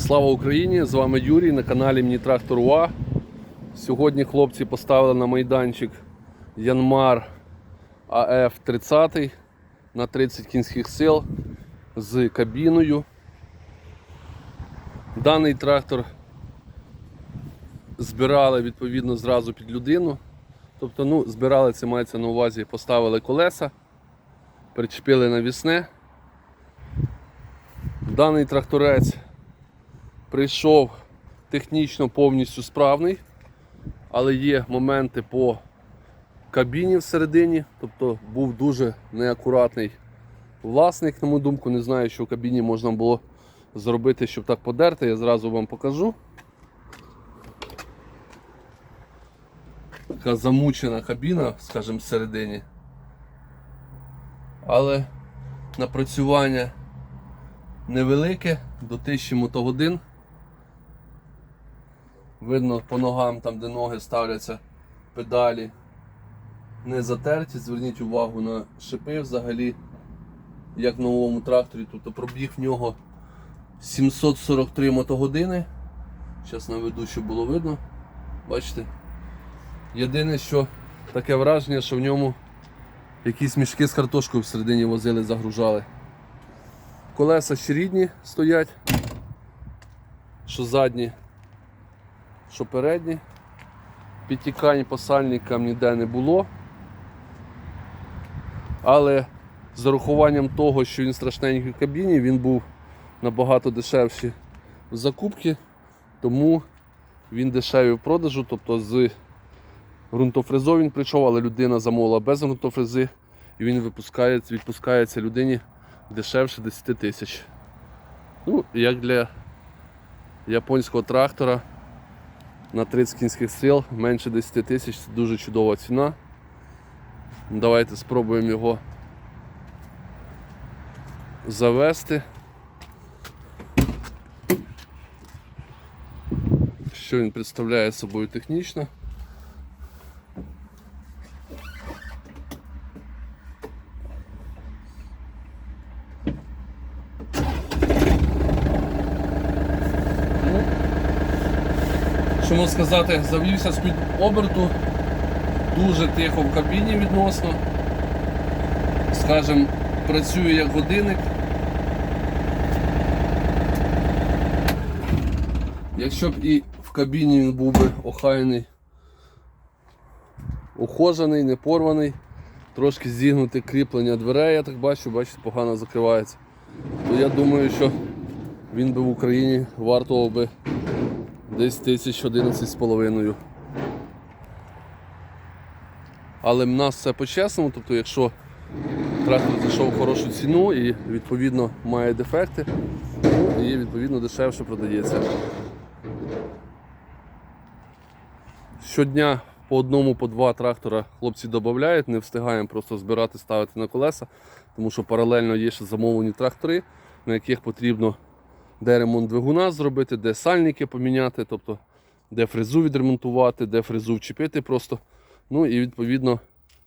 Слава Україні! З вами Юрій на каналі Мені Трактор УА. Сьогодні хлопці поставили на майданчик Янмар АФ 30 на 30 кінських сил з кабіною. Даний трактор збирали відповідно зразу під людину. Тобто, ну, збирали це мається на увазі, поставили колеса, причепили навісне. Даний тракторець прийшов технічно повністю справний, але є моменти по кабіні всередині, тобто був дуже неакуратний власник, на мою думку, не знаю, що в кабіні можна було зробити, щоб так подерти, я зразу вам покажу. Така замучена кабіна, скажімо, всередині. Але напрацювання невелике, до 1000 мотогодин. Видно по ногам, там де ноги ставляться педалі, не затерті. Зверніть увагу на шипи взагалі, як в новому тракторі. Тобто пробіг в нього 743 мотогодини. Зараз наведу, щоб було видно. Бачите? Єдине, що таке враження, що в ньому якісь мішки з картошкою всередині возили, загружали. Колеса ще рідні стоять, що задні, що передні. Підтікань по сальникам ніде не було. Але з урахуванням того, що він страшненький в кабіні, він був набагато дешевший в закупці, тому він дешевий в продажу, тобто з ґрунтофрезою він прийшов, але людина замовила без ґрунтофрези і він випускає, відпускається людині дешевше 10 тисяч. Ну, як для японського трактора на 30 кінських стріл менше 10 тисяч це дуже чудова ціна. Давайте спробуємо його завести. Що він представляє собою технічно. Що можу сказати, завівся з-під оберту, дуже тихо в кабіні відносно. Скажем, працює як годинник. Якщо б і в кабіні він був би охайний, ухожений, не порваний, трошки зігнуте кріплення дверей, я так бачу, бачите, погано закривається, то я думаю, що він би в Україні вартував би десь тисяч 11 з половиною. Але в нас все по-чесному, тобто якщо трактор зайшов хорошу ціну і відповідно має дефекти, і відповідно дешевше продається. Щодня по одному, по два трактора хлопці додають, не встигаємо просто збирати, ставити на колеса, тому що паралельно є ще замовлені трактори, на яких потрібно де ремонт двигуна зробити, де сальники поміняти, тобто де фрезу відремонтувати, де фрезу вчепити просто. Ну і відповідно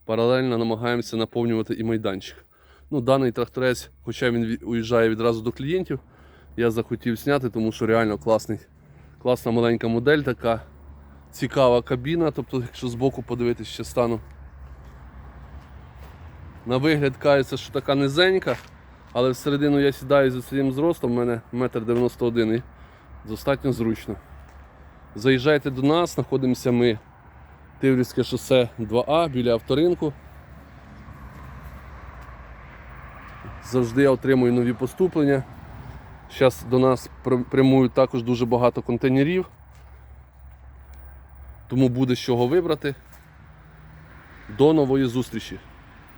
паралельно намагаємося наповнювати і майданчик. Ну, Даний тракторець, хоча він уїжджає відразу до клієнтів, я захотів зняти, тому що реально класний, класна маленька модель, така цікава кабіна, тобто, якщо збоку подивитись ще стану. На вигляд кається, що така низенька, але всередину я сідаю за своїм зростом, у мене 1,91 м достатньо зручно. Заїжджайте до нас, знаходимося ми Тиврівське шосе 2А біля авторинку. Завжди я отримую нові поступлення. Зараз до нас прямують також дуже багато контейнерів, тому буде з чого вибрати. До нової зустрічі!